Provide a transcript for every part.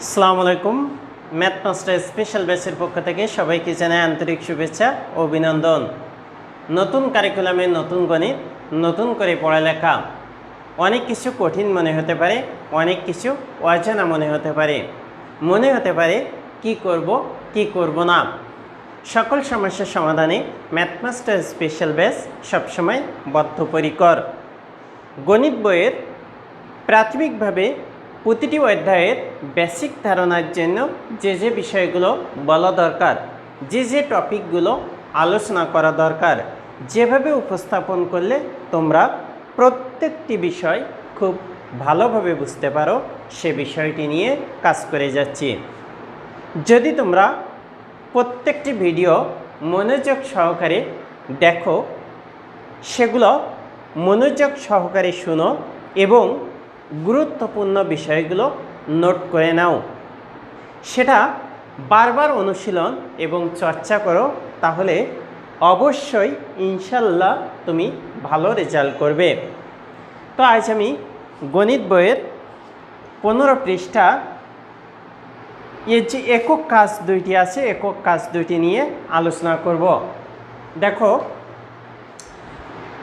আসসালামু আলাইকুম। Math master special ব্যাচের পক্ষ থেকে সবাইকে জানাই আন্তরিক শুভেচ্ছা ও অভিনন্দন। নতুন কারিকুলামে নতুন গণিত, নতুন করে পড়ালেখা। অনেক কিছু কঠিন মনে হতে পারে, অনেক কিছু অজানা মনে হতে পারে। মনে হতে পারে, কি করব কি করব না? সকল সমস্যার সমাধানে ম্যাথ মাস্টার স্পেশাল ব্যাচ সবসময় বদ্ধপরিকর। গণিত বইয়ের প্রাথমিকভাবে প্রতিটি অধ্যায়ের বেসিক ধারণার জন্য যে যে বিষয়গুলো বলা দরকার, যে যে টপিকগুলো আলোচনা করা দরকার, যেভাবে উপস্থাপন করলে তোমরা প্রত্যেকটি বিষয় খুব ভালোভাবে বুঝতে পারো, সে বিষয়টি নিয়ে কাজ করে যাচ্ছি। যদি তোমরা প্রত্যেকটি ভিডিও মনোযোগ সহকারে দেখো, সেগুলো মনোযোগ সহকারে শুনো এবং গুরুত্বপূর্ণ বিষয়গুলো নোট করে নাও। সেটা বারবার অনুশীলন এবং চর্চা করো, তাহলে অবশ্যই ইনশাল্লাহ তুমি ভালো রেজাল্ট করবে। তো আজ আমি গণিত বইয়ের পনেরো পৃষ্ঠা, এর যে একক কাজ দুইটি আছে, একক কাজ দুইটি নিয়ে আলোচনা করব। দেখো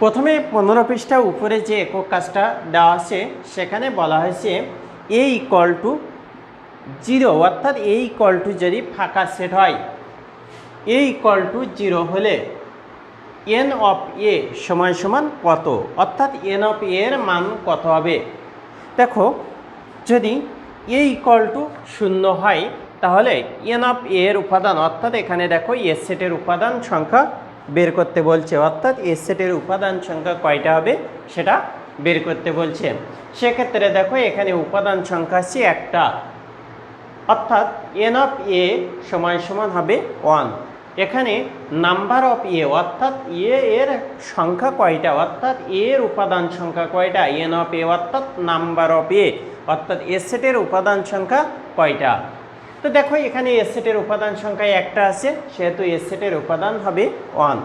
প্রথমে পনেরো পৃষ্ঠা উপরে যে একক কাজটা দেওয়া আছে, সেখানে বলা হয়েছে এ ইকল টু জিরো অর্থাৎ এ ইকল টু যদি ফাঁকা সেট হয় এ ইকল টু জিরো হলে এন অফ এ সমান সমান কত? অর্থাৎ এন অফ এর মান কত হবে? দেখো, যদি এ ইকল টু শূন্য হয়, তাহলে এন অফ এর উপাদান, অর্থাৎ এখানে দেখো এ সেটের উপাদান সংখ্যা বের করতে বলছে। অর্থাৎ এ সেটের উপাদান সংখ্যা কয়টা হবে? সেটা বের করতে বলছে। সেক্ষেত্রে দেখো, এখানে উপাদান সংখ্যা আছে একটা। অর্থাৎ এন অফ এ সমান সমান হবে ওয়ান এখানে নাম্বার অফ এ অর্থাৎ এ এর সংখ্যা কয়টা? অর্থাৎ এর উপাদান সংখ্যা কয়টা? এন অফ এ অর্থাৎ নাম্বার অফ এ অর্থাৎ এ সেটের উপাদান সংখ্যা কয়টা? তো দেখো, এখানে এ সেটের উপাদান সংখ্যা একটা আছে, সেহেতু এ সেটের উপাদান হবে ওয়ান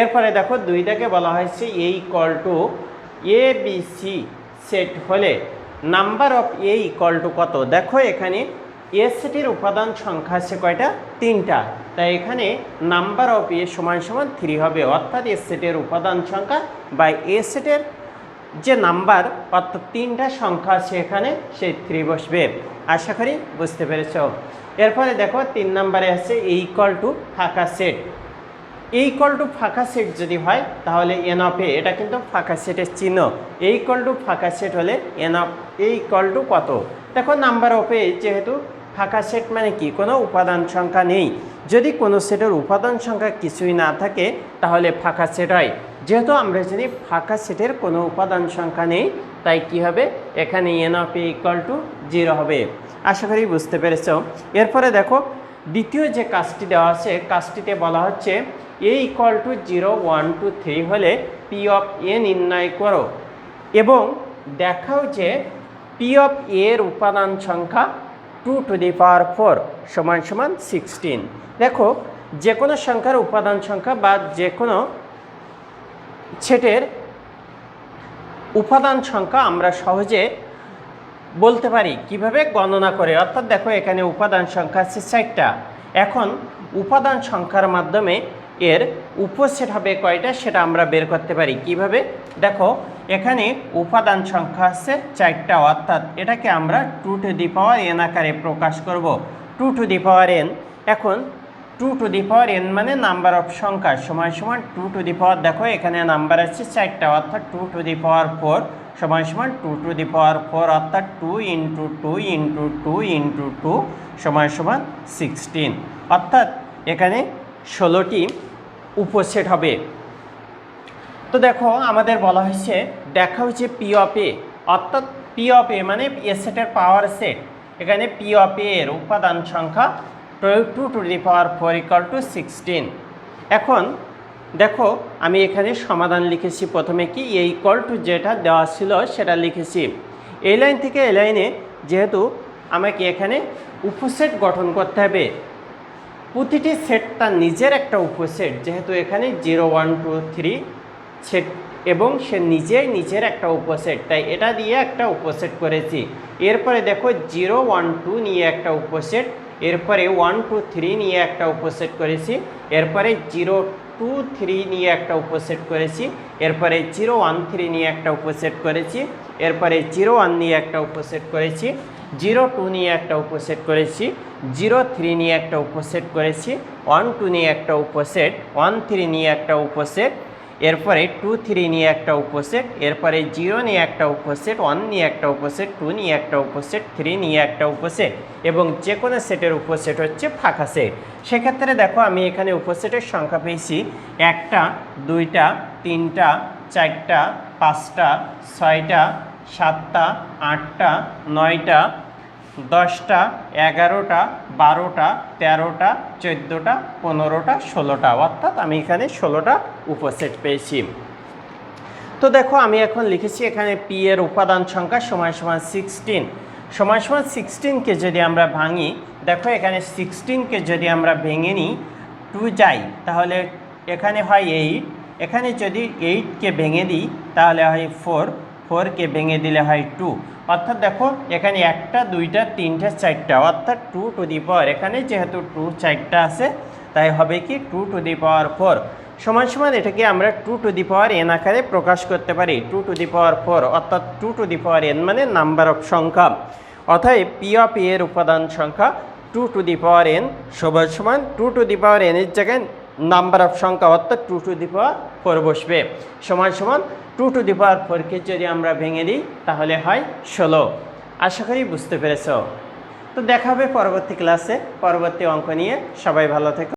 এরপরে দেখো, দুইটাকে বলা হয়েছে A equal to A B C set হলে number of A equal to কত? দেখো, এখানে এ সেটের উপাদান সংখ্যা আছে কয়টা? তিনটা। তাই এখানে নাম্বার অফ এ সমান সমান থ্রি হবে। অর্থাৎ এ সেটের উপাদান সংখ্যা বা এ সেটের যে নাম্বার অর্থাৎ তিনটা সংখ্যা আছে এখানে, সেই থ্রি বসবে। আশা করি বুঝতে পেরেছ। এরপরে দেখো, তিন নাম্বারে আছে ইকল টু ফাঁকা সেট ইকল টু ফাঁকা সেট যদি হয়, তাহলে এন অফ এ এটা কিন্তু ফাঁকা সেটের চিহ্ন। ইকল টু ফাঁকা সেট হলে এন অফ এই ইকল টু কত? দেখো, নাম্বার অফ এ যেহেতু ফাঁকা সেট মানে কি? কোনো উপাদান সংখ্যা নেই। যদি কোনো সেটের উপাদান সংখ্যা কিছুই না থাকে, তাহলে ফাঁকা সেট হয়। যেহেতু আমরা জানি ফাঁকা সেটের কোনো উপাদান সংখ্যা নেই, তাই কি হবে? এখানে n of equal to zero হবে। আশা করি বুঝতে পেরেছ। এরপরে দেখো, দ্বিতীয় যে কাজটি দেওয়া আছে, কাজটিতে বলা হচ্ছে A equal to zero one two three হলে পি অফ এ নির্ণয় করো। এবং দেখাও যে পি অফ এর উপাদান সংখ্যা two to the power four সমান সমান সিক্সটিন দেখো, যে কোনো সংখ্যার উপাদান সংখ্যা বা যে কোনো সেটের উপাদান সংখ্যা আমরা সহজে বলতে পারি। কীভাবে? গণনা করে। অর্থাৎ দেখো, এখানে উপাদান সংখ্যা আছে চারটা। এখন উপাদান সংখ্যার মাধ্যমে এর উপসেট হবে কয়টা সেটা আমরা বের করতে পারি। কীভাবে? দেখো, এখানে উপাদান সংখ্যা আছে চারটা। অর্থাৎ এটাকে আমরা two to the power n আকারে প্রকাশ করব। Two to the power n. এখন two to the power n মানে নাম্বার অফ সংখ্যা, সমান সমান টু টু দি পাওয়ার দেখো এখানে নাম্বার আছে চারটা, অর্থাৎ two to the power four সমান সমান two to the power four অর্থাৎ two into two into two into two সমান সমান সিক্সটিন অর্থাৎ এখানে ষোলোটি উপসেট হবে। তো দেখো আমাদের বলা হয়েছে, দেখা হচ্ছে পি অফ এ অর্থাৎ পি অফ এ মানে এ সেটের পাওয়ার সেট এখানে পি অফ এর উপাদান সংখ্যা two to the power four equal to sixteen এখন দেখো, আমি এখানে সমাধান লিখেছি। প্রথমে কি? এই ইকল টু যেটা দেওয়া ছিল সেটা লিখেছি। এই লাইন থেকে এই লাইনে যেহেতু আমাকে এখানে উপসেট গঠন করতে হবে, প্রতিটি সেট তার নিজের একটা উপসেট। যেহেতু এখানে zero one two three set এবং সে নিজেই নিজের একটা উপসেট। তাই এটা দিয়ে একটা উপসেট করেছি। এরপরে দেখো জিরো ওয়ান টু নিয়ে একটা উপসেট। এরপরে ওয়ান টু থ্রি নিয়ে একটা উপসেট করেছি। এরপরে জিরো টু থ্রি নিয়ে একটা উপসেট করেছি। এরপরে জিরো ওয়ান থ্রি নিয়ে একটা উপসেট করেছি। এরপরে জিরো ওয়ান নিয়ে একটা উপসেট করেছি। জিরো টু নিয়ে একটা উপসেট করেছি। জিরো থ্রি নিয়ে একটা উপসেট করেছি। ওয়ান টু নিয়ে একটা উপসেট। ওয়ান থ্রি নিয়ে একটা উপসেট। এরপরে টু থ্রি নিয়ে একটা উপসেট এরপরে জিরো নিয়ে একটা উপসেট ওয়ান নিয়ে একটা উপসেট টু নিয়ে একটা উপসেট থ্রি নিয়ে একটা উপসেট এবং যে কোনো সেটের উপসেট হচ্ছে ফাঁকা সেট সেক্ষেত্রে দেখো আমি এখানে উপসেটের সংখ্যা পেয়েছি একটা, দুইটা, তিনটা, চারটা, পাঁচটা, ছয়টা, সাতটা, আটটা, নয়টা দশটা, এগারোটা, বারোটা, তেরোটা, চোদ্দোটা, পনেরোটা, ষোলোটা। অর্থাৎ আমি এখানে ষোলোটা উপসেট পেয়েছি। তো দেখো, আমি এখন লিখেছি এখানে পি এর উপাদান সংখ্যা সময় সমান সিক্সটিন সময় সমান সিক্সটিনকে যদি আমরা ভাঙি, দেখো এখানে সিক্সটিনকে যদি আমরা ভেঙে নিই টু যাই। তাহলে এখানে হয় এইট এখানে যদি এইটকে ভেঙে দিই, তাহলে হয় ফোর ফোরকে ভেঙে দিলে হয় টু। অর্থাৎ দেখো, এখানে একটা, দুইটা, তিনটা, চারটা, অর্থাৎ টু টু দি পাওয়ার। এখানে যেহেতু টু চারটা আছে, তাই হবে কি two to the power four. সমান সমান এটাকে আমরা two to the power n আকারে প্রকাশ করতে পারি, two to the power four, অর্থাৎ two to the power n মানে নাম্বার অফ সংখ্যা। অতএব পি অফ এর উপাদান সংখ্যা two to the power n সমান সমান টু টু দি পাওয়ার এনের জায়গায় নাম্বার অফ সংখ্যা অর্থাৎ two to the power four বসবে। সমান সমান টু টু দি পাওয়ার ফোরকে যদি আমরা ভেঙে দিই, তাহলে হয় ষোলো। আশা করি বুঝতে পেরেছ। তো দেখাবে পরবর্তী ক্লাসে। পরবর্তী অঙ্ক নিয়ে সবাই ভালো থেকো।